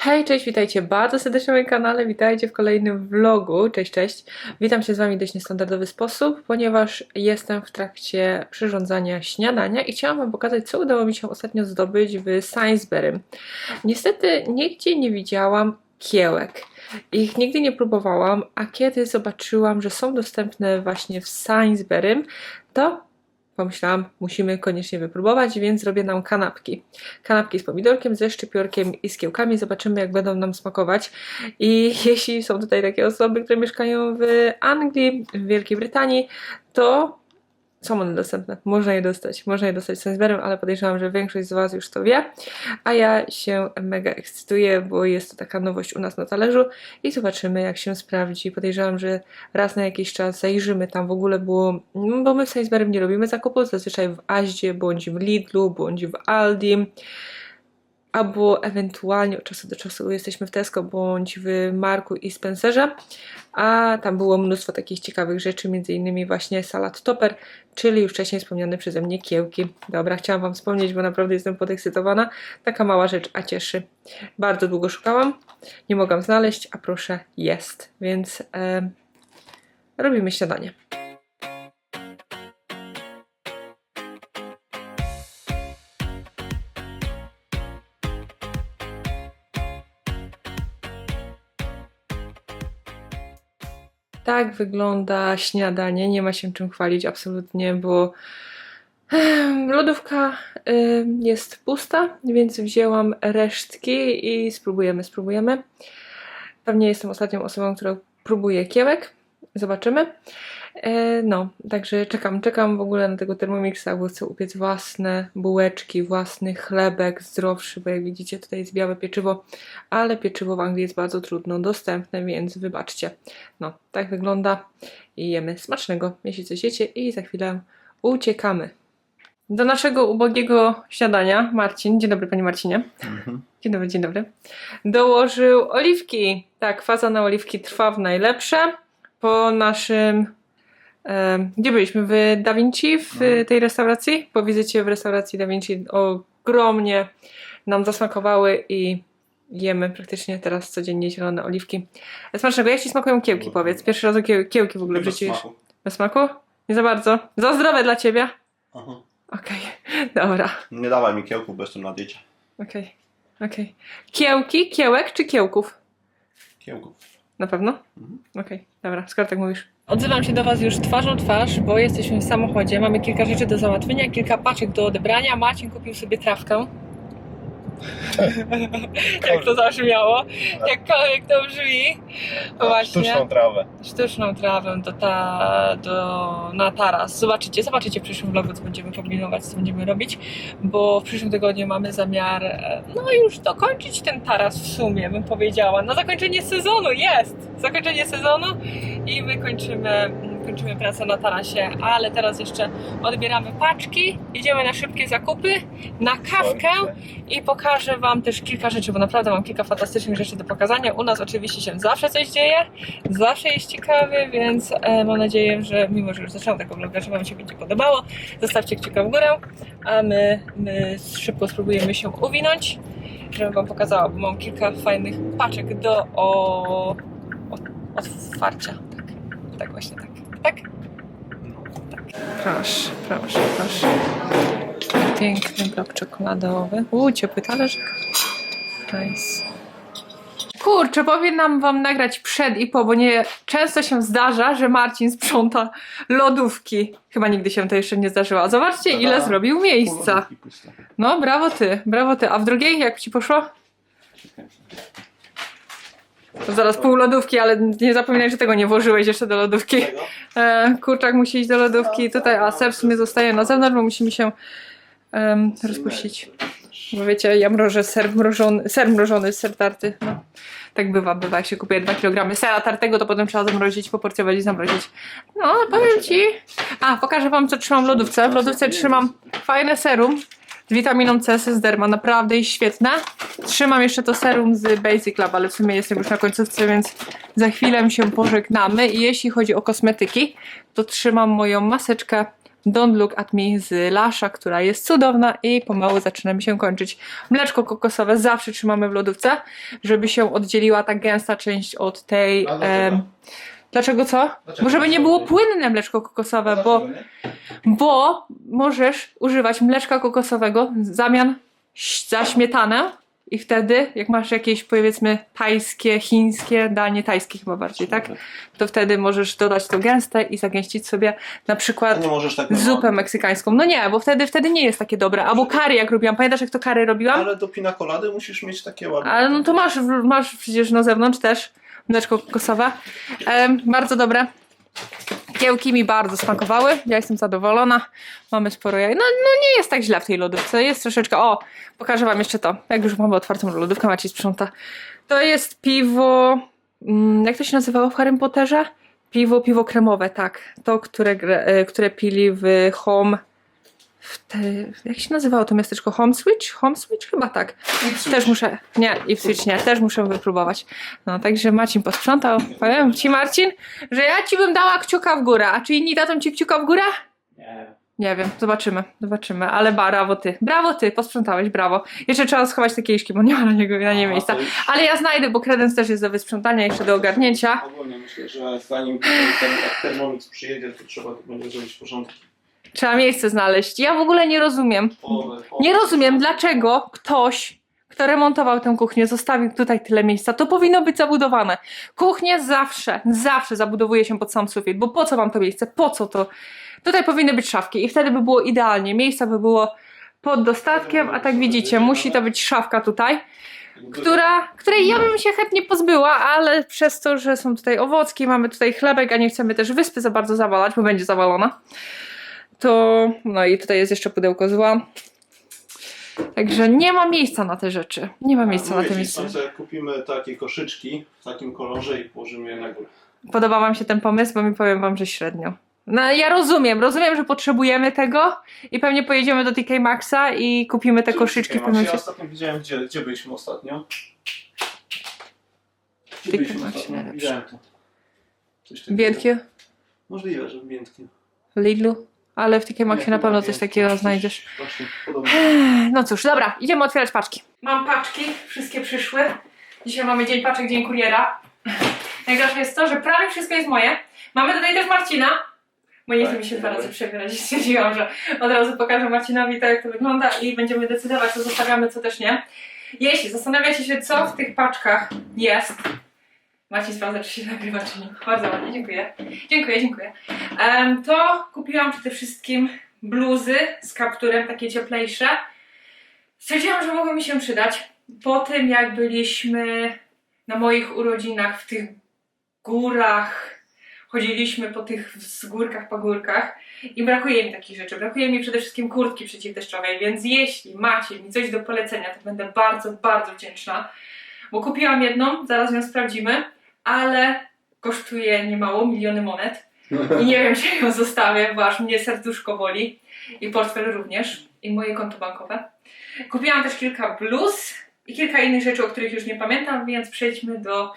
Hej, cześć, witajcie bardzo serdecznie na moim kanale, witajcie w kolejnym vlogu, cześć, cześć. Witam się z Wami w dość niestandardowy sposób, ponieważ jestem w trakcie przyrządzania śniadania i chciałam Wam pokazać, co udało mi się ostatnio zdobyć w Sainsbury. Niestety nigdzie nie widziałam kiełek. Ich nigdy nie próbowałam, a kiedy zobaczyłam, że są dostępne właśnie w Sainsbury, to pomyślałam, musimy koniecznie wypróbować, więc zrobię nam kanapki. Kanapki z pomidorkiem, ze szczypiorkiem i z kiełkami. Zobaczymy, jak będą nam smakować. I jeśli są tutaj takie osoby, które mieszkają w Anglii, w Wielkiej Brytanii, to są one dostępne. Można je dostać. Można je dostać Sainsbury'em, ale podejrzewam, że większość z Was już to wie. A ja się mega ekscytuję, bo jest to taka nowość u nas na talerzu i zobaczymy, jak się sprawdzi. Podejrzewam, że raz na jakiś czas zajrzymy tam w ogóle, bo, bo my w Sainsbury'em nie robimy zakupów, zazwyczaj w Aździe, bądź w Lidlu, bądź w Aldi albo ewentualnie od czasu do czasu jesteśmy w Tesco bądź w Marku i Spencerze, a tam było mnóstwo takich ciekawych rzeczy, między innymi właśnie salad topper, czyli już wcześniej wspomniane przeze mnie kiełki. Dobra, chciałam Wam wspomnieć, bo naprawdę jestem podekscytowana. Taka mała rzecz, a cieszy. Bardzo długo szukałam, nie mogłam znaleźć, a proszę, jest. Więc e, robimy śniadanie. Tak wygląda śniadanie. Nie ma się czym chwalić absolutnie, bo lodówka jest pusta, więc wzięłam resztki i spróbujemy, spróbujemy. Pewnie jestem ostatnią osobą, która próbuje kiełek. Zobaczymy. E, No, także czekam, czekam w ogóle na tego Thermomixa, bo chcę upiec własne bułeczki, własny chlebek zdrowszy, bo jak widzicie tutaj jest białe pieczywo, ale pieczywo w Anglii jest bardzo trudno dostępne, więc wybaczcie. No, tak wygląda i jemy smacznego, jeśli coś jecie i za chwilę uciekamy. Do naszego ubogiego śniadania Marcin, dzień dobry panie Marcinie. Dzień dobry, dzień dobry. Dołożył oliwki. Tak, faza na oliwki trwa w najlepsze. Po naszym. E, gdzie byliśmy? W Da Vinci, w Mhm. tej restauracji? Po wizycie w restauracji Da Vinci ogromnie nam zasmakowały i jemy praktycznie teraz codziennie zielone oliwki. Smacznego. Jak ci smakują kiełki, powiedz? Pierwszy raz kie- kiełki w ogóle w życiu. Bez smaku? Nie za bardzo. Za zdrowe dla ciebie? Aha. Okej, dobra. Nie dawaj mi kiełków, bo jestem na diecie. Okej, okej. Kiełki, kiełek czy kiełków? Kiełków. Na pewno? Mhm. Okej, dobra, skoro tak mówisz. Odzywam się do Was już twarzą w twarz, bo jesteśmy w samochodzie, mamy kilka rzeczy do załatwienia, kilka paczek do odebrania. Marcin kupił sobie trawkę. Jak to zabrzmiało? Jakkolwiek to brzmi. Właśnie. Sztuczną trawę. Sztuczną trawę do ta, do, na taras. Zobaczycie, zobaczycie w przyszłym vlogu, co będziemy kombinować, co będziemy robić, bo w przyszłym tygodniu mamy zamiar, e, no już dokończyć ten taras w sumie, bym powiedziała. Na zakończenie sezonu jest! Zakończenie sezonu i my kończymy, kończymy pracę na tarasie, ale teraz jeszcze odbieramy paczki, idziemy na szybkie zakupy, na kawkę i pokażę Wam też kilka rzeczy, bo naprawdę mam kilka fantastycznych rzeczy do pokazania. U nas oczywiście się zawsze coś dzieje, zawsze jest ciekawy, więc e, mam nadzieję, że mimo, że już zaczęłam tego vloga, że Wam się będzie podobało. Zostawcie kciuka w górę, a my, my szybko spróbujemy się uwinąć, żebym Wam pokazała, bo mam kilka fajnych paczek do o, o, otwarcia. Tak, tak właśnie tak. Tak? Proszę, proszę, proszę. Piękny blok czekoladowy. Uuu, ciepły talerzyk. Nice. Kurczę, powinnam wam nagrać przed i po, bo nie często się zdarza, że Marcin sprząta lodówki. Chyba nigdy się to jeszcze nie zdarzyło. Zobaczcie, ile zrobił miejsca. No, brawo ty, brawo ty. A w drugiej, jak ci poszło? To zaraz pół lodówki, ale nie zapominaj, że tego nie włożyłeś jeszcze do lodówki. E, kurczak musi iść do lodówki tutaj, a ser w sumie zostaje na zewnątrz, bo musimy się em, rozpuścić. Bo wiecie, ja mrożę ser mrożony, ser mrożony, ser tarty. No. Tak bywa, bywa. Jak się kupuje 2 kg sera tartego, to potem trzeba zamrozić, poporcjować i zamrozić. No, powiem ci. A, pokażę wam, co trzymam w lodówce. W lodówce trzymam fajne serum z witaminą C z derma, naprawdę jest świetne. Trzymam jeszcze to serum z Basic Lab, ale w sumie jestem już na końcówce, więc za chwilę się pożegnamy. I jeśli chodzi o kosmetyki, to trzymam moją maseczkę Don't Look At Me z Lasha, która jest cudowna i pomału zaczyna mi się kończyć. Mleczko kokosowe zawsze trzymamy w lodówce, żeby się oddzieliła ta gęsta część od tej... A dlaczego? co? Dlaczego Bo żeby nie było płynne mleczko kokosowe, bo, bo możesz używać mleczka kokosowego w zamian za śmietanę i wtedy, jak masz jakieś powiedzmy tajskie, chińskie danie, tajskie chyba bardziej, tak? To wtedy możesz dodać to gęste i zagęścić sobie na przykład tak zupę meksykańską. No nie, bo wtedy, wtedy nie jest takie dobre. Albo curry jak robiłam. Pamiętasz jak to curry robiłam? Ale do pina colady musisz mieć takie ładne. Ale no to masz, masz przecież na zewnątrz też mleczko kokosowe. Em, bardzo dobre. Kiełki mi bardzo smakowały. Ja jestem zadowolona. Mamy sporo jaj. No, no nie jest tak źle w tej lodówce. Jest troszeczkę. O, pokażę wam jeszcze to. Jak już mamy otwartą lodówkę, Maciej sprząta. To jest piwo. mm, Jak to się nazywało w Harry Potterze? Piwo, piwo kremowe, tak. To, które, e, które pili w Home. W te, jak się nazywało to miasteczko? Home Switch? Home Switch? Chyba tak. Też muszę, nie, Ipswich nie, też muszę wypróbować. No, także Marcin posprzątał. Powiem ci, Marcin, że ja ci bym dała kciuka w górę. A czy inni dadzą ci kciuka w górę? Nie. Nie wiem, zobaczymy, zobaczymy. Ale brawo ty, brawo ty, posprzątałeś, brawo. Jeszcze trzeba schować te kieliszki, bo nie ma na, niego, na nie miejsca. to Ale ja znajdę, bo kredens też jest do wysprzątania, jeszcze do ogarnięcia. Ogólnie myślę, że zanim ten jak Thermomix przyjedzie, to trzeba tu będzie zrobić porządki. Trzeba miejsce znaleźć. Ja w ogóle nie rozumiem. Nie rozumiem, dlaczego ktoś, kto remontował tę kuchnię, zostawił tutaj tyle miejsca. To powinno być zabudowane. Kuchnie zawsze, zawsze zabudowuje się pod sam sufit, bo po co wam to miejsce? Po co to? Tutaj powinny być szafki i wtedy by było idealnie. Miejsca by było pod dostatkiem, a tak widzicie, musi to być szafka tutaj, która, której ja bym się chętnie pozbyła, ale przez to, że są tutaj owocki, mamy tutaj chlebek, a nie chcemy też wyspy za bardzo zawalać, bo będzie zawalona, to no i tutaj jest jeszcze pudełko zła. Także nie ma miejsca na te rzeczy. Nie ma miejsca na te miejsca. Jak kupimy takie koszyczki w takim kolorze i położymy je na górę. Podoba wam się ten pomysł, bo mi powiem wam, że średnio. No ja rozumiem, rozumiem, że potrzebujemy tego i pewnie pojedziemy do TK Maxa i kupimy te koszyczki w pewnym? Ja momencie. ostatnio widziałem, gdzie, gdzie byliśmy ostatnio. Gdzie Ty, byliśmy Maciej, ostatnio? Widziałem to. Coś takiego. Możliwe, że w w Lidlu, ale w TK Maxie na pewno coś takiego znajdziesz. No cóż, dobra, idziemy otwierać paczki. Mam paczki, wszystkie przyszły. Dzisiaj mamy dzień paczek, dzień kuriera. Najgorsze jest to, że prawie wszystko jest moje. Mamy tutaj też Marcina, bo nie chce Tak, mi się dwa dzień razy przebierać. Stwierdziłam, że od razu pokażę Marcinowi tak, jak to wygląda i będziemy decydować, co zostawiamy, co też nie. Jeśli zastanawiacie się, co w tych paczkach jest, Marcin sprawdza, czy się nagrywa, czy nie. Bardzo ładnie, dziękuję. Dziękuję, dziękuję. Em, to kupiłam przede wszystkim bluzy z kapturem, takie cieplejsze. Stwierdziłam, że mogą mi się przydać. Po tym, jak byliśmy na moich urodzinach w tych górach, chodziliśmy po tych wzgórkach, pagórkach i brakuje mi takich rzeczy. Brakuje mi przede wszystkim kurtki przeciwdeszczowej, więc jeśli macie mi coś do polecenia, to będę bardzo, bardzo wdzięczna. Bo kupiłam jedną, zaraz ją sprawdzimy, ale kosztuje niemało, miliony monet. I nie wiem, czy ją zostawię, bo aż mnie serduszko boli. I portfel również. I moje konto bankowe. Kupiłam też kilka bluz i kilka innych rzeczy, o których już nie pamiętam, więc przejdźmy do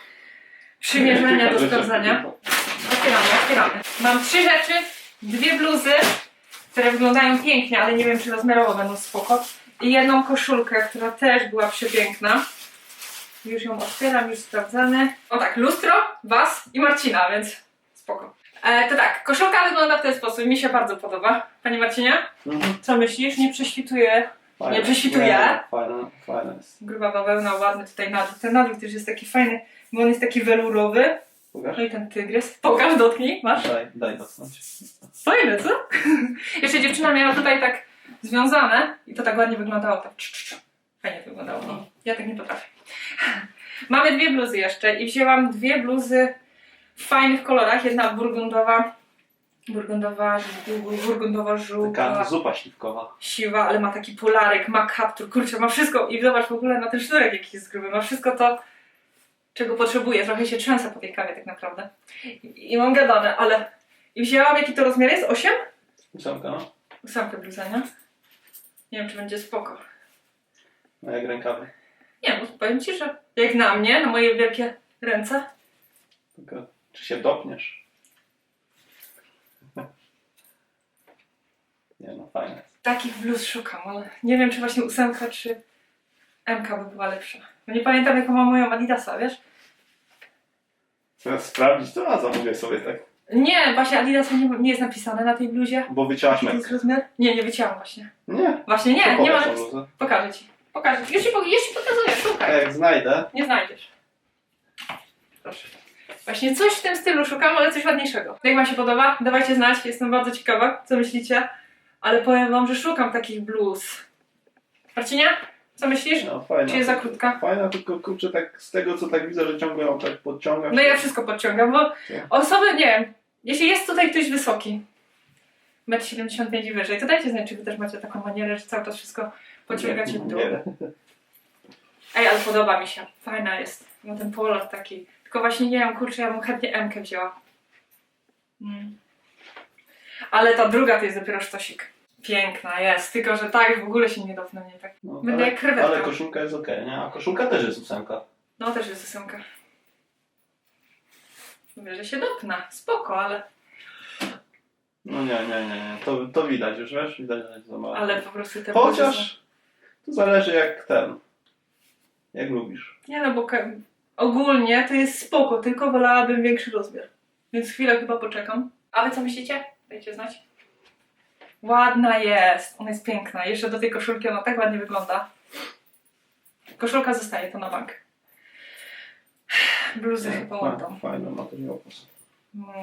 przymierzania, do sprawdzania. Otwieramy, otwieramy. Mam trzy rzeczy, dwie bluzy, które wyglądają pięknie, ale nie wiem, czy rozmiarowo będą spoko. I jedną koszulkę, która też była przepiękna. Już ją otwieram, już sprawdzamy. O tak, lustro, was i Marcina, więc spoko. E, to tak, koszulka wygląda w ten sposób, mi się bardzo podoba. Panie Marcinie, Mhm. co myślisz? Nie prześwituje Fajne. Nie prześwituje. Nie, Fajne, fajne jest. gruba bawełna, ładny tutaj nadruk. Ten nadruk też jest taki fajny, bo on jest taki welurowy. Pokaż. No i ten tygrys. Pokaż, dotknij, masz. Daj, daj dotknąć. Fajne, co? Jeszcze dziewczyna miała tutaj tak związane i to tak ładnie wyglądało. Tak. cz, cz, cz. Fajnie wyglądało. No, ja tak nie potrafię. Mamy dwie bluzy jeszcze i wzięłam dwie bluzy w fajnych kolorach. Jedna burgundowa, burgundowa, burgundowa Taka żółta, zupa śliwkowa. siwa, ale ma taki polarek, ma kaptur, kurczę, ma wszystko i zobacz w ogóle na ten sznurek jaki jest gruby, ma wszystko to, czego potrzebuję. Trochę się trzęsę po tej kawie tak naprawdę. I, i mam gadane, ale... I wzięłam, jaki to rozmiar jest? 8? Ósemka, no. Ósemkę bluza, nie? Nie wiem, czy będzie spoko. No jak rękawy. Nie, bo powiem Ci, że jak na mnie, na moje wielkie ręce, Tylko czy się dopniesz? Nie no, fajne. Takich bluz szukam, ale nie wiem, czy właśnie ósemka, czy MK by była lepsza. Bo nie pamiętam, jaką mam moją Adidasa, wiesz? Chcę sprawdzić, to na zamówię sobie tak. Nie, właśnie Adidasa nie, nie jest napisane na tej bluzie. Bo wyciąłaś Jaki to rozmiar? Nie, nie wycięłam właśnie. Nie, Właśnie nie, nie ma pokaż tą napis- bluzę. Pokażę ci. Pokażę. Już ci, po- już ci pokazuję, szukaj. jak znajdę, Nie znajdziesz. Proszę. Właśnie coś w tym stylu szukam, ale coś ładniejszego. Jak wam się podoba? Dawajcie znać, jestem bardzo ciekawa, co myślicie. Ale powiem wam, że szukam takich bluz. Marcinie? Co myślisz? no fajna. Czy jest za krótka? Fajna, tylko kurczę tak z tego co tak widzę, że ciągle ją tak podciągasz. No ja wszystko podciągam, bo osoby, nie wiem, jeśli jest tutaj ktoś wysoki, 1,75 m i wyżej, to dajcie znać, czy wy też macie taką manierę, że cały czas wszystko podciągacie w dół. Ej, ale podoba mi się. Fajna jest. No ten polot taki. Tylko właśnie nie wiem, kurczę, ja bym chętnie M wzięła. Mm. Ale ta druga to jest dopiero sztosik. Piękna jest, tylko że tak w ogóle się nie dopnę mnie tak. No, Będę ale, jak krewetka. ale koszulka jest okej, nie? A koszulka też jest ósemka. No też jest ósemka. Mówię, że się dopna. Spoko, ale, No nie, nie, nie, nie. To, to widać już, wiesz? Widać, że jest za małe. ale po prostu te Chociaż to zależy jak ten. Jak lubisz. Nie no, bo ka- ogólnie to jest spoko, tylko wolałabym większy rozmiar. Więc chwilę chyba poczekam. A wy co myślicie? Dajcie znać. Ładna jest, ona jest piękna. Jeszcze do tej koszulki ona tak ładnie wygląda. Koszulka zostaje, to na bank. Bluzy chyba oddam. Fajny materiał. po prostu. No,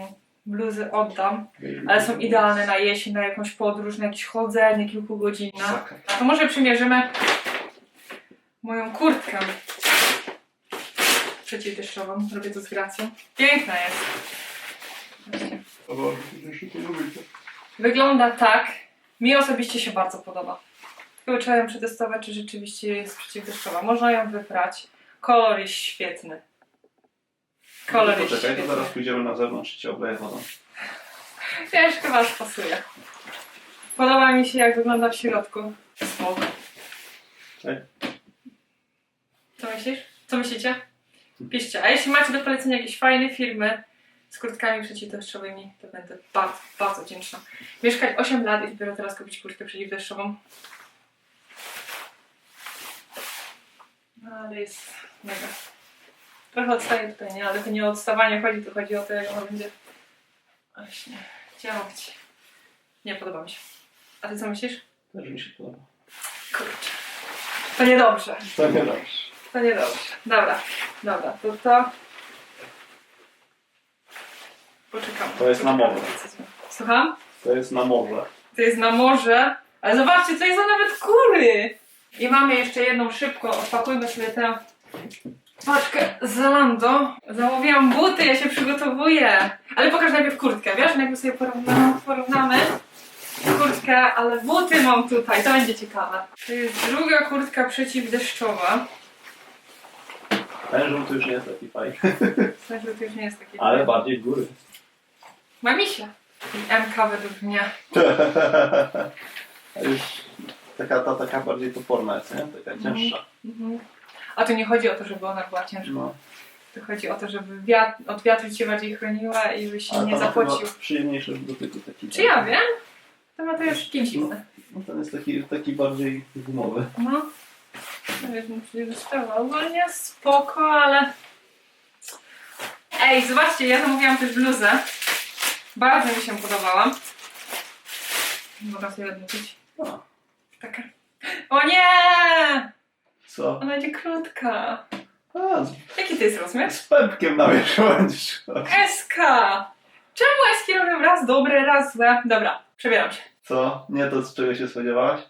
bluzy oddam, ale są idealne na jesień, na jakąś podróż, na jakieś chodzenie kilkugodzinne. Saka. To może przymierzymy moją kurtkę przeciwdeszczową. Robię to z gracją. Piękna jest. Lubicie. Wygląda tak. Mi osobiście się bardzo podoba. Tylko trzeba ją przetestować, czy rzeczywiście jest przeciwdeszczowa. Można ją wyprać. Kolor jest świetny. Kolor jest Poczekaj, to świetny. zaraz pójdziemy na zewnątrz i cię obleję wodą. Wiesz, chyba już pasuje. Podoba mi się, jak wygląda w środku. Smok. Ej. Co myślisz? Co myślicie? Piszcie. A jeśli macie do polecenia jakieś fajne firmy z kurtkami przeciwdeszczowymi, to będę bardzo, bardzo wdzięczna. Mieszkać 8 lat i dopiero teraz kupić kurtkę przeciwdeszczową. No ale jest mega. Trochę odstaję tutaj, nie? Ale to nie o odstawanie chodzi, to chodzi o to, jak ona będzie właśnie działać. Nie podoba mi się. A ty co myślisz? Też mi się podoba. Kurczę. To niedobrze. To nie dobrze. To niedobrze. Dobra, dobra, to to... Poczekam. To jest na morze. Słucham? To jest na morze. To jest na morze. Ale zobaczcie, tutaj są nawet kury. I mamy jeszcze jedną szybko. Odpakujmy sobie tę paczkę z Zalando. Zamówiłam buty, ja się przygotowuję. Ale pokaż najpierw kurtkę, wiesz? Najpierw sobie porównamy, porównamy kurtkę, ale buty mam tutaj. To będzie ciekawe. To jest druga kurtka przeciwdeszczowa. Ten żółty już nie jest taki fajny. Sensie to już nie jest taki. Ale bardziej góry. Mamisia. I MK według mnie. A już taka, ta taka bardziej toporna jest, nie? Taka cięższa. Mhm. A tu nie chodzi o to, żeby ona była ciężka. No. Tu chodzi o to, żeby wiatr, od wiatru cię bardziej chroniła i byś się nie to zapłacił. chyba przyjemniejsze w dotyku taki. Czy ja wiem? To ma to już dziwne. No ten jest taki, taki bardziej gumowy. No. Nie wiem, czy została. Ogólnie spoko, ale... Ej, zobaczcie, ja zamówiłam też bluzę. Bardzo mi się podobała. Mogę sobie odmówić. A, Taka. O nie! Co? Ona będzie krótka. A, z, Jaki to jest rozmiar? z pępkiem na wierzchu będziesz. SK! Czemu Eski robią raz dobre, raz złe? Dobra, przebieram się. Co? Nie to, z czego się spodziewałaś?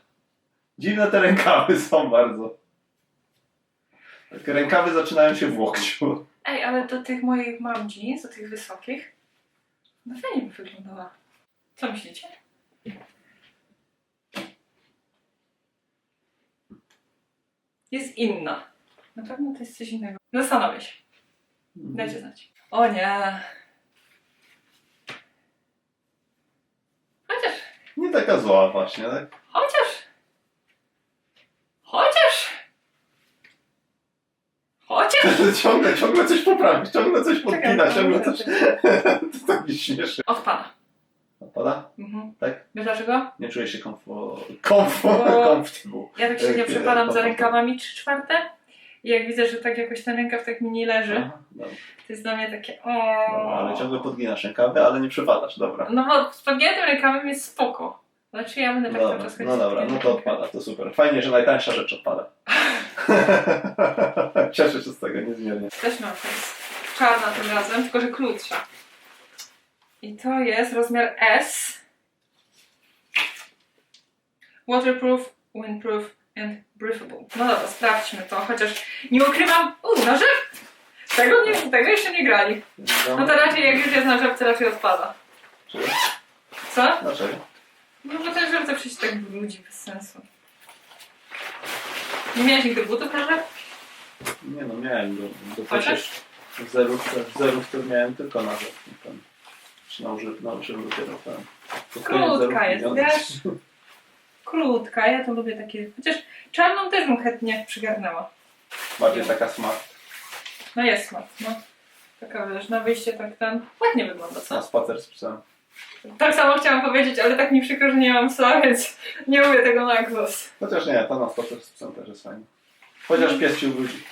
Dziwne te rękawy są bardzo. Takie rękawy zaczynają się w łokciu. Ej, ale do tych moich mam jeans, do tych wysokich, no fajnie by wyglądała. Co myślicie? Jest inna. Na pewno to jest coś innego. Zastanowię się. Dajcie znać. O nie. Chociaż, Nie taka zła właśnie, tak? chociaż. Chociaż. Chociaż. ciągle, ciągle coś poprawić, ciągle coś podpina, ciągle coś... to tak mi śmieszy. Od pana. A Pada? Mhm. Tak? Wiesz dlaczego? Nie czuję się komfort... Komfort... Bo- Comfortable. Ja tak się nie przepadam za rękawami trzy czwarte i jak widzę, że tak jakoś ten rękaw tak mi nie leży, Aha, dobra. to jest dla mnie takie o. ale ciągle podginasz rękawy, ale nie przepadasz, dobra. No bo z podgiętym rękawem jest spoko. Znaczy ja będę tak cały Dobra, czas chodzić no dobra, no to odpada, to super. Fajnie, że najtańsza rzecz odpada. Cieszę się z tego niezmiernie. Też mam to jest czarna tym razem, tylko że krótsza. I to jest rozmiar S. Waterproof, windproof and breathable. No dobra, sprawdźmy to, chociaż nie ukrywam... U, na rzep! Tego, nie, tego jeszcze nie grali. No to raczej jak już jest na rzepce, raczej odpada. Co? Dlaczego? No bo ten żarty przecież tak brudzi bez sensu. Nie miałeś nigdy butów na rzep? Nie no, miałem go. Chociaż? w zerówce, w zerówce miałem tylko na rzecz. Nauczy, nauczyłem dopiero ten. To koniec Krótka jest, wiesz? Krótka, ja to lubię takie... Chociaż czarną też bym chętnie przygarnęła. Bardziej taka smart. No jest smart, no. Taka wiesz, na wyjście tak ten... Ładnie wygląda, Na co? spacer z psem. Tak samo chciałam powiedzieć, ale tak mi przykro, że nie mam psa, więc nie mówię tego na głos. Chociaż nie, to na spacer z psem też jest fajnie. Chociaż pies się ubudzi.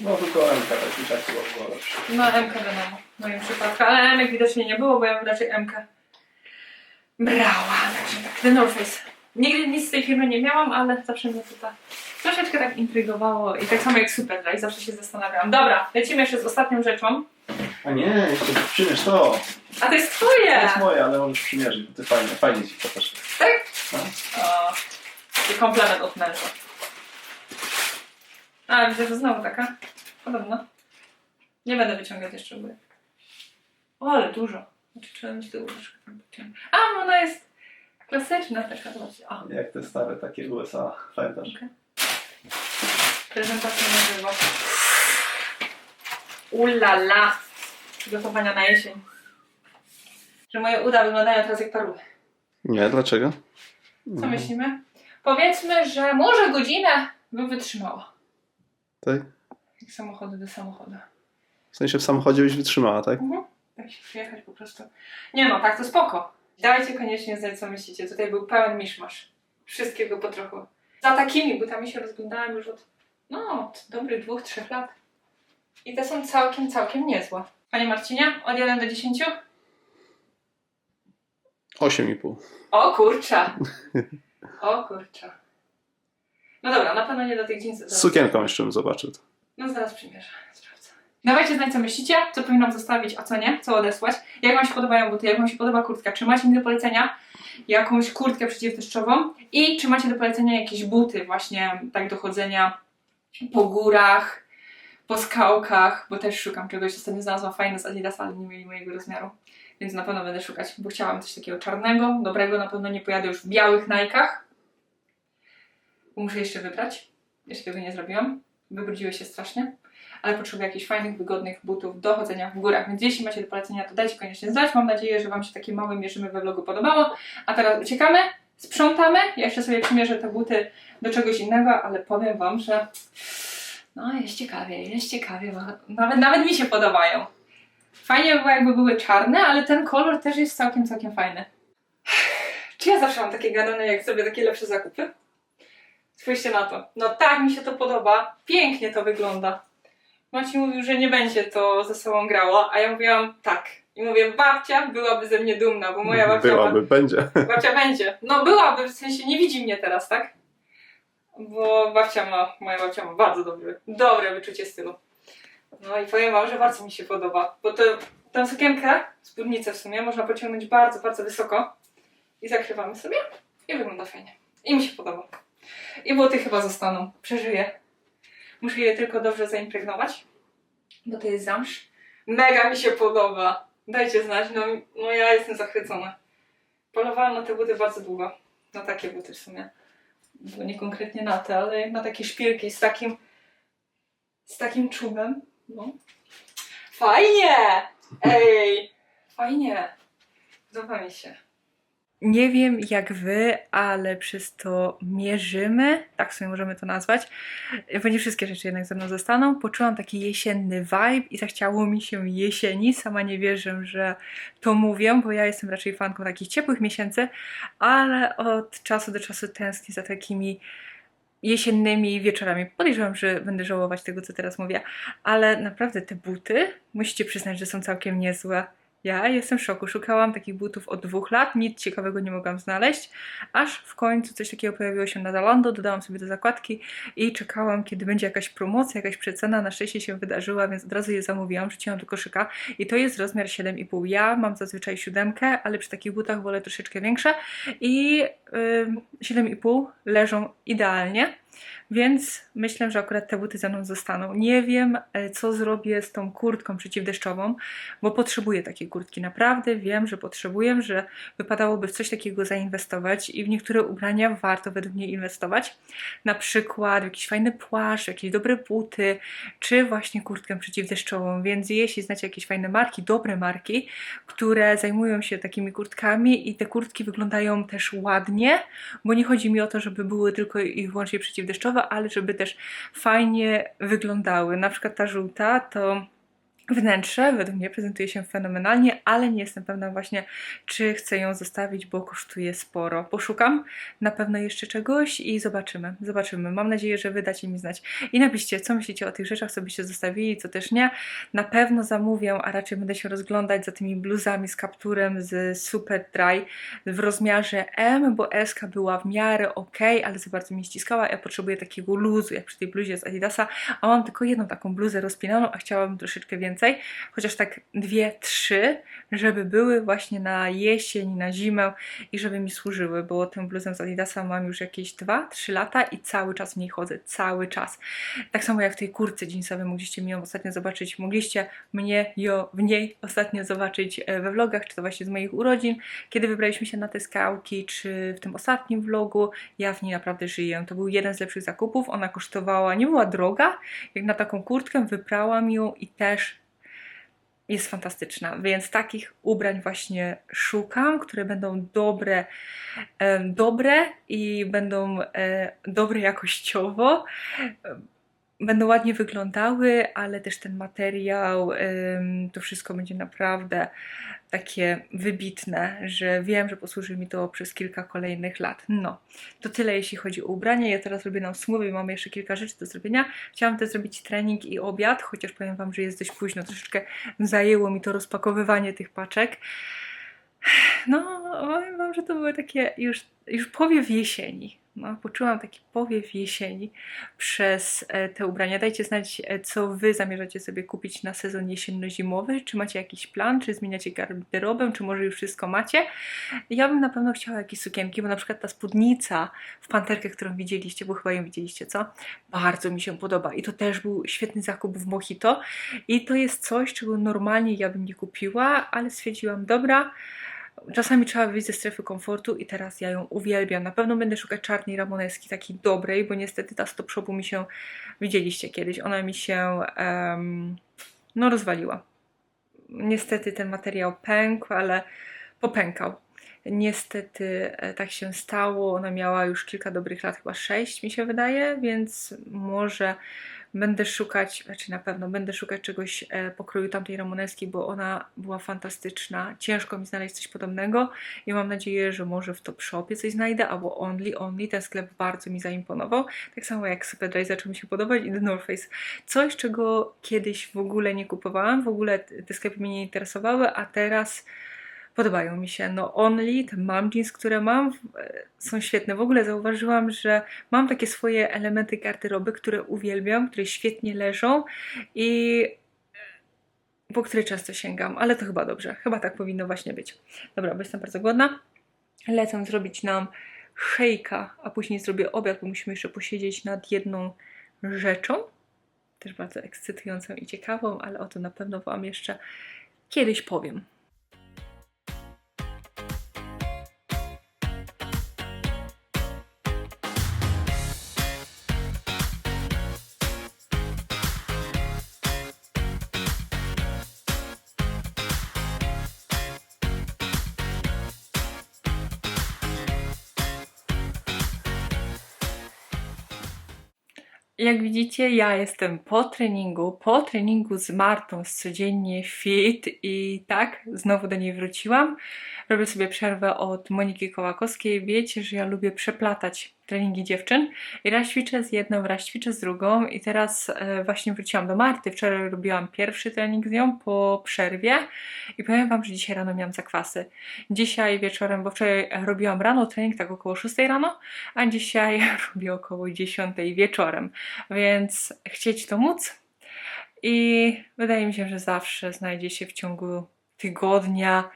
No tylko Emka, tak i tak była lepsza. No MK wiadomo, w moim przypadku, ale Emek widocznie nie było, bo ja bym raczej MK brała, także tak, The North Face. Nigdy nic z tej firmy nie miałam, ale zawsze mnie to tak troszeczkę tak intrygowało i tak samo jak Superdry, zawsze się zastanawiałam. Dobra, lecimy jeszcze z ostatnią rzeczą. A nie, jeszcze przymierz to. A to jest To twoje! jest moje, ale możesz przymierzyć, bo ty fajnie, fajnie ci to też. Tak? No. O, komplement od męża. A, widzę, że znowu taka. Podobno. Nie będę wyciągać jeszcze góry. O, ale dużo. Znaczy, trzeba mieć tyłu troszkę tam pociągnąć. A, ona jest klasyczna taka. Zobaczcie. O, Jak te stare takie USA, pamiętasz? prezentacja na żywo. Ulala. Przygotowania na jesień. Że moje uda wyglądają teraz jak paruły. Nie, dlaczego? Co myślimy? Powiedzmy, że może godzinę bym wytrzymała. Tak? Jak samochody do samochodu. W sensie w samochodzie byś wytrzymała, tak? Mhm. Tak się przyjechać po prostu. Nie no, tak to spoko. Dajcie koniecznie znać, co myślicie. Tutaj był pełen miszmasz. Wszystkiego po trochu. Za takimi butami się rozglądałam już od, no, od dobrych dwóch, trzech lat. I te są całkiem, całkiem niezłe. Panie Marcinie, od 1 do 10? 8,5. O kurcza! O kurcza. No dobra, na pewno nie do tych jeansów. Z sukienką jeszcze bym zobaczył. to. No zaraz przymierzę, sprawdzę. Dawajcie znać, co myślicie, co powinnam zostawić, a co nie, co odesłać. Jak Wam się podobają buty, jak Wam się podoba kurtka, czy macie mi do polecenia jakąś kurtkę przeciwdeszczową i czy macie do polecenia jakieś buty właśnie tak do chodzenia po górach, po skałkach, bo też szukam czegoś. Ostatnio znalazłam fajne z Adidasa, ale nie mieli mojego rozmiaru, więc na pewno będę szukać, bo chciałam coś takiego czarnego, dobrego, na pewno nie pojadę już w białych najkach. Muszę jeszcze wybrać, jeszcze tego nie zrobiłam wybrudziły się strasznie, ale potrzebuję jakichś fajnych, wygodnych butów do chodzenia w górach, więc jeśli macie do polecenia, to dajcie koniecznie znać. Mam nadzieję, że Wam się takie małe mierzymy we vlogu podobało. A teraz uciekamy, sprzątamy. Ja jeszcze sobie przymierzę te buty do czegoś innego, ale powiem Wam, że no jest ciekawie, jest ciekawie, nawet, nawet mi się podobają. Fajnie by było, jakby były czarne, ale ten kolor też jest całkiem, całkiem fajny. Czy ja zawsze mam takie gadane, jak sobie takie lepsze zakupy? Spójrzcie na to. No tak mi się to podoba. Pięknie to wygląda. Maciej mówił, że nie będzie to ze sobą grało, a ja mówiłam tak. I mówię, babcia byłaby ze mnie dumna, bo moja babcia, Byłaby, będzie. Babcia będzie. No byłaby, w sensie nie widzi mnie teraz, tak? Bo babcia ma, moja babcia ma bardzo dobre, dobre wyczucie stylu. No i powiem wam, że bardzo mi się podoba, bo to, tę sukienkę, spódnicę w sumie, można pociągnąć bardzo, bardzo wysoko i zakrywamy sobie i wygląda fajnie. I mi się podoba. I buty chyba zostaną. Przeżyję. Muszę je tylko dobrze zaimpregnować, bo to jest zamsz. Mega mi się podoba. Dajcie znać, no, no ja jestem zachwycona. Polowałam na te buty bardzo długo. Na takie buty w sumie. Bo nie konkretnie na te, ale na takie szpilki z takim z takim czubem. No. Fajnie! Ej! Fajnie! Podoba mi się. Nie wiem jak wy, ale przez to mierzymy, tak sobie możemy to nazwać, bo nie wszystkie rzeczy jednak ze mną zostaną. Poczułam taki jesienny vibe i zachciało mi się jesieni. Sama nie wierzę, że to mówię, bo ja jestem raczej fanką takich ciepłych miesięcy, ale od czasu do czasu tęsknię za takimi jesiennymi wieczorami. Podejrzewam, że będę żałować tego, co teraz mówię, ale naprawdę te buty, musicie przyznać, że są całkiem niezłe. Ja jestem w szoku. Szukałam takich butów od dwóch lat, nic ciekawego nie mogłam znaleźć, aż w końcu coś takiego pojawiło się na Zalando, dodałam sobie do zakładki i czekałam, kiedy będzie jakaś promocja, jakaś przecena. Na szczęście się wydarzyła, więc od razu je zamówiłam, wrzuciłam do koszyka i to jest rozmiar 7,5. Ja mam zazwyczaj siódemkę, ale przy takich butach wolę troszeczkę większe i yy, 7,5 leżą idealnie. Więc myślę, że akurat te buty ze mną zostaną. Nie wiem, e, co zrobię z tą kurtką przeciwdeszczową, bo potrzebuję takiej kurtki. Naprawdę wiem, że potrzebuję, że wypadałoby w coś takiego zainwestować i w niektóre ubrania warto według mnie inwestować. Na przykład w jakiś fajny płaszcz, jakieś dobre buty, czy właśnie kurtkę przeciwdeszczową. Więc jeśli znacie jakieś fajne marki, dobre marki, które zajmują się takimi kurtkami i te kurtki wyglądają też ładnie, bo nie chodzi mi o to, żeby były tylko i wyłącznie przeciwdeszczowe, ale żeby też fajnie wyglądały. Na przykład ta żółta to Wnętrze według mnie prezentuje się fenomenalnie, ale nie jestem pewna właśnie, czy chcę ją zostawić, bo kosztuje sporo. Poszukam na pewno jeszcze czegoś i zobaczymy. Zobaczymy. Mam nadzieję, że wydacie mi znać. I napiszcie, co myślicie o tych rzeczach, co byście zostawili, co też nie. Na pewno zamówię, a raczej będę się rozglądać za tymi bluzami z kapturem z Super Dry w rozmiarze M, bo S była w miarę ok, ale za bardzo mnie ściskała. Ja potrzebuję takiego luzu, jak przy tej bluzie z Adidasa, a mam tylko jedną taką bluzę rozpinaną, a chciałabym troszeczkę więcej więcej, chociaż tak dwie, trzy, żeby były właśnie na jesień, na zimę i żeby mi służyły, bo tę bluzę z Adidasa mam już jakieś dwa, trzy lata i cały czas w niej chodzę, cały czas. Tak samo jak w tej kurce jeansowej mogliście mi ją ostatnio zobaczyć, mogliście mnie ją w niej ostatnio zobaczyć e, we vlogach, czy to właśnie z moich urodzin, kiedy wybraliśmy się na te skałki, czy w tym ostatnim vlogu, ja w niej naprawdę żyję. To był jeden z lepszych zakupów, ona kosztowała, nie była droga, jak na taką kurtkę, wyprałam ją i też jest fantastyczna, więc takich ubrań właśnie szukam, które będą dobre, dobre i będą e, dobre jakościowo, będą ładnie wyglądały, ale też ten materiał, to wszystko będzie naprawdę takie wybitne, że wiem, że posłuży mi to przez kilka kolejnych lat. No, to tyle jeśli chodzi o ubranie. Ja teraz robię nam smoothie, mamy jeszcze kilka rzeczy do zrobienia. Chciałam też zrobić trening i obiad, chociaż powiem Wam, że jest dość późno. Troszeczkę zajęło mi to rozpakowywanie tych paczek. No, powiem Wam, że to były takie już, już powiew jesieni. No, poczułam taki powiew jesieni przez e, te ubrania. Dajcie znać, e, co Wy zamierzacie sobie kupić na sezon jesienno-zimowy. Czy macie jakiś plan, czy zmieniacie garderobę, czy może już wszystko macie. Ja bym na pewno chciała jakieś sukienki, bo na przykład ta spódnica w panterkę, którą widzieliście, bo chyba ją widzieliście, co? Bardzo mi się podoba i to też był świetny zakup w Mojito i to jest coś, czego normalnie ja bym nie kupiła, ale stwierdziłam, dobra, Czasami trzeba wyjść ze strefy komfortu i teraz ja ją uwielbiam. Na pewno będę szukać czarnej ramoneski, takiej dobrej, bo niestety ta stop shopu mi się, widzieliście kiedyś, ona mi się um, no rozwaliła. Niestety ten materiał pękł, ale popękał. Niestety e, tak się stało. Ona miała już kilka dobrych lat, chyba sześć mi się wydaje, więc może będę szukać, znaczy na pewno będę szukać czegoś e, pokroju tamtej ramoneski, bo ona była fantastyczna. Ciężko mi znaleźć coś podobnego i mam nadzieję, że może w Top Shopie coś znajdę, albo Only Only. Ten sklep bardzo mi zaimponował. Tak samo jak Superdry zaczął mi się podobać i The North Face. Coś, czego kiedyś w ogóle nie kupowałam, w ogóle te sklepy mnie nie interesowały, a teraz podobają mi się. No Only, te mam jeans, które mam, e, są świetne. W ogóle zauważyłam, że mam takie swoje elementy garderoby, które uwielbiam, które świetnie leżą i e, po które często sięgam, ale to chyba dobrze. Chyba tak powinno właśnie być. Dobra, bo jestem bardzo głodna. Lecę zrobić nam szejka, a później zrobię obiad, bo musimy jeszcze posiedzieć nad jedną rzeczą. Też bardzo ekscytującą i ciekawą, ale o to na pewno Wam jeszcze kiedyś powiem. Jak widzicie, ja jestem po treningu, po treningu z Martą z codziennie fit i tak, znowu do niej wróciłam. Robię sobie przerwę od Moniki Kołakowskiej. Wiecie, że ja lubię przeplatać treningi dziewczyn i raz ćwiczę z jedną, raz ćwiczę z drugą i teraz e, właśnie wróciłam do Marty. Wczoraj robiłam pierwszy trening z nią po przerwie i powiem Wam, że dzisiaj rano miałam zakwasy. Dzisiaj wieczorem, bo wczoraj robiłam rano trening tak około 6 rano, a dzisiaj robię około 10 wieczorem, więc chcieć to móc. I wydaje mi się, że zawsze znajdzie się w ciągu tygodnia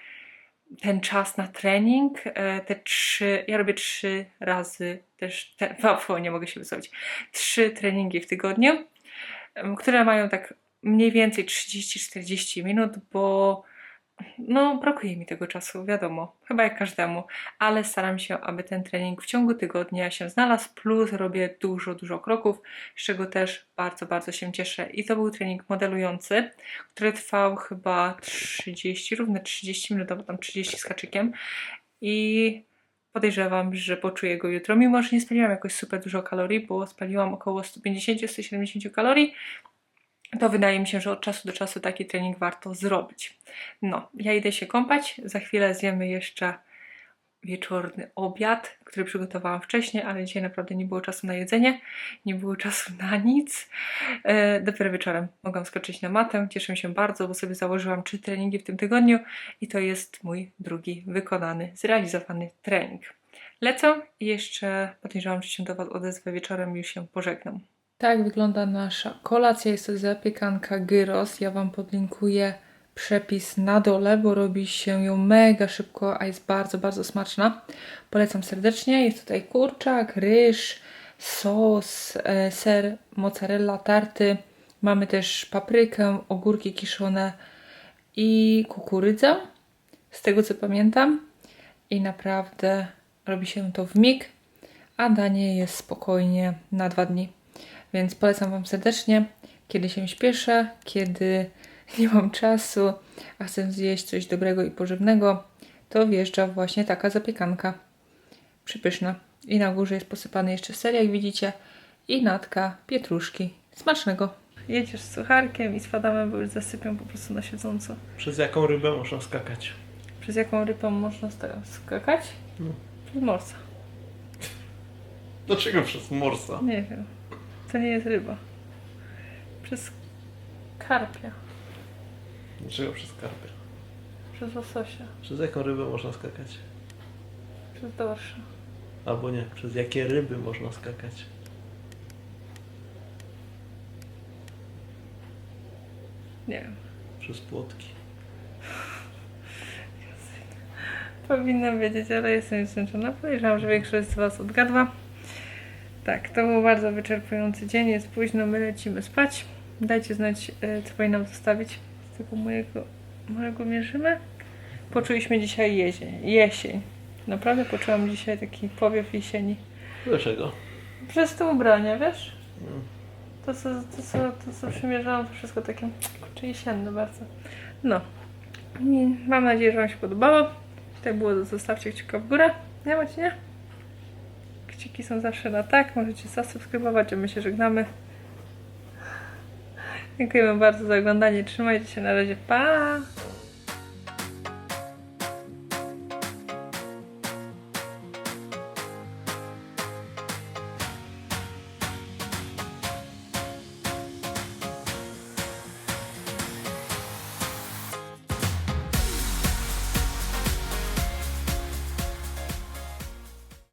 ten czas na trening. E, Te trzy, ja robię trzy razy też, te, o, nie mogę się wysłowić, trzy treningi w tygodniu, które mają tak mniej więcej 30-40 minut, bo no, brakuje mi tego czasu, wiadomo, chyba jak każdemu, ale staram się, aby ten trening w ciągu tygodnia się znalazł, plus robię dużo, dużo kroków, z czego też bardzo, bardzo się cieszę. I to był trening modelujący, który trwał chyba 30, równe 30 minut, albo tam 30 z haczykiem i podejrzewam, że poczuję go jutro, mimo że nie spaliłam jakoś super dużo kalorii, bo spaliłam około 150-170 kalorii, to wydaje mi się, że od czasu do czasu taki trening warto zrobić. No, ja idę się kąpać. Za chwilę zjemy jeszcze wieczorny obiad, który przygotowałam wcześniej, ale dzisiaj naprawdę nie było czasu na jedzenie, nie było czasu na nic. E, dopiero wieczorem mogłam skoczyć na matę. Cieszę się bardzo, bo sobie założyłam trzy treningi w tym tygodniu i to jest mój drugi wykonany, zrealizowany trening. Lecę i jeszcze podejrzewam, że się do Was odezwę wieczorem już się pożegnam. Tak wygląda nasza kolacja. Jest to zapiekanka gyros. Ja Wam podlinkuję przepis na dole, bo robi się ją mega szybko, a jest bardzo, bardzo smaczna. Polecam serdecznie. Jest tutaj kurczak, ryż, sos, e, ser, mozzarella, tarty. Mamy też paprykę, ogórki kiszone i kukurydzę. Z tego co pamiętam. I naprawdę robi się to w mig, a danie jest spokojnie na dwa dni. Więc polecam Wam serdecznie, kiedy się śpieszę, kiedy nie mam czasu, a chcę zjeść coś dobrego i pożywnego, to wjeżdża właśnie taka zapiekanka. Przypyszna. I na górze jest posypany jeszcze ser, jak widzicie, i natka pietruszki. Smacznego. Jedziesz z sucharkiem i z Adamem, bo już zasypią po prostu na siedząco. Przez jaką rybę można skakać? Przez jaką rybą można skakać? No. Przez morsa. Dlaczego przez morsa? Nie wiem. To nie jest ryba. Przez karpia. Dlaczego przez karpia? Przez łososia. Przez jaką rybę można skakać? Przez dorsza. Albo nie, przez jakie ryby można skakać? Nie wiem. Przez płotki. Powinnam wiedzieć, ale jestem zmęczona. Podejrzewam, że większość z Was odgadła. Tak, to był bardzo wyczerpujący dzień. Jest późno, my lecimy spać. Dajcie znać, e, co powinnam zostawić z tego mojego, mojego mierzymy. Poczuliśmy dzisiaj jesień. jesień. Naprawdę poczułam dzisiaj taki powiew jesieni. Dlaczego? Przez te ubrania, wiesz? Mm. To co, to, co, to, co przymierzałam, to wszystko takie kurczę, jesienne bardzo. No. I mam nadzieję, że Wam się podobało. Tak było, to zostawcie kciuka w górę. Nie macie, nie? Kciki są zawsze na tak. Możecie zasubskrybować, a my się żegnamy. Dziękujemy bardzo za oglądanie. Trzymajcie się na razie. Pa!